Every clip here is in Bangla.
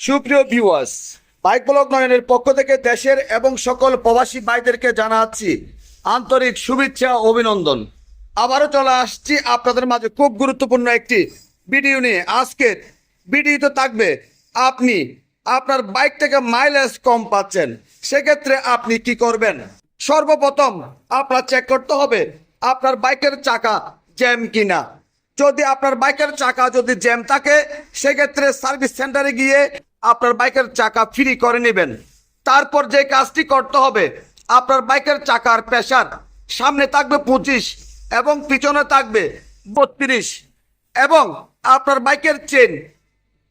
সুপ্রিয় ভিউয়ার্স বাইক ব্লগ নয়নের পক্ষ থেকে দেশের এবং সকল প্রবাসী ভাইদেরকে জানাচ্ছি আন্তরিক শুভেচ্ছা অভিনন্দন। আবারও চলে আসছি আপনাদের মাঝে খুব গুরুত্বপূর্ণ একটি ভিডিও নিয়ে। আজকের ভিডিওতে থাকবে আপনি আপনার বাইক থেকে মাইলেজ কম পাচ্ছেন, সেক্ষেত্রে আপনি কি করবেন? সর্বপ্রথম আপনার চেক করতে হবে আপনার বাইকের চাকা জ্যাম কিনা। যদি আপনার বাইকের চাকা যদি জ্যাম থাকে, সেক্ষেত্রে সার্ভিস সেন্টারে গিয়ে আপনার বাইকের চাকা ফ্রি করে নেবেন। তারপর যে কাজটি করতে হবে, আপনার বাইকের চাকার প্রেশার সামনে থাকবে পঁচিশ এবং পিছনে থাকবে বত্রিশ এবং আপনার বাইকের চেন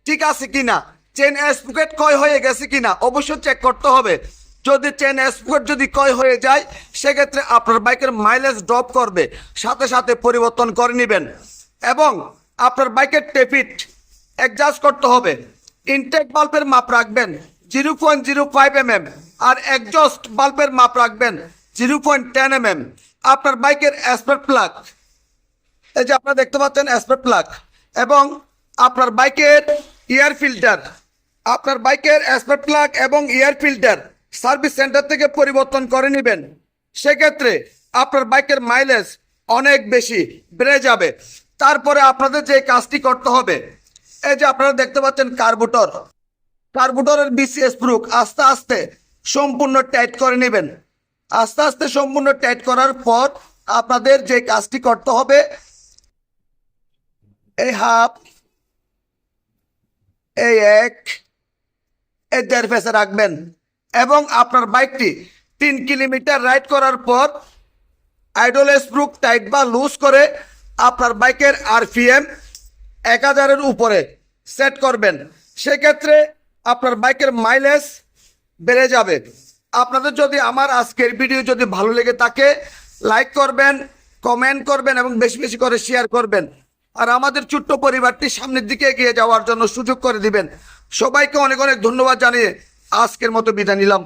ঠিক আছে কিনা চেন স্পুকেট ক্ষয় হয়ে গেছে কিনা অবশ্যই চেক করতে হবে। যদি চেন স্পুকেট যদি ক্ষয় হয়ে যায়, সেক্ষেত্রে আপনার বাইকের মাইলেজ ড্রপ করবে, সাথে সাথে পরিবর্তন করে নেবেন এবং আপনার বাইকের টেপিট অ্যাডজাস্ট করতে হবে। ইনটেক বাল্বের মাপ রাখবেন zero point zero five M M আর একজস্ট বাল্বের মাপ রাখবেন zero point ten M M আপনার বাইকের অ্যাসপেট প্লাগ এই যে আপনারা দেখতে পাচ্ছেন অ্যাসপেট প্লাগ এবং আপনার বাইকের এয়ার ফিল্টার আপনার বাইকের অ্যাসপেট প্লাগ এবং এয়ার ফিল্টার সার্ভিস সেন্টার থেকে পরিবর্তন করে নেবেন। সেক্ষেত্রে আপনার বাইকের মাইলেজ অনেক বেশি বেড়ে যাবে। তারপরে আপনাদের যে কাজটি করতে হবে এই যে আপনারা দেখতে পাচ্ছেন কার্বুটর, কার্বুটরের বিসিএস প্রুক আস্তে আস্তে সম্পূর্ণ টাইট করে নেবেন। আস্তে আস্তে সম্পূর্ণ টাইট করার পর আপনাদের যে কাজটি করতে হবে, এই হাফ, এই এক, এই দেড় ফেসে রাখবেন এবং আপনার বাইকটি তিন কিলোমিটার রাইড করার পর আইডল স্প্রুক টাইট বা লুজ করে আপনার বাইকের আরপিএম এক হাজারের উপরে সেট করবেন। সেক্ষেত্রে আপনার বাইকের মাইলেজ বেড়ে যাবে। আপনাদের যদি আমার আজকের ভিডিও যদি ভালো লেগে থাকে লাইক করবেন কমেন্ট করবেন এবং বেশি বেশি করে শেয়ার করবেন। আর আমাদের ছোট্ট পরিবারটি সামনের দিকে এগিয়ে যাওয়ার জন্য সুযোগ করে দিবেন। সবাইকে অনেক অনেক ধন্যবাদ জানিয়ে আজকের মতো বিদায় নিলাম।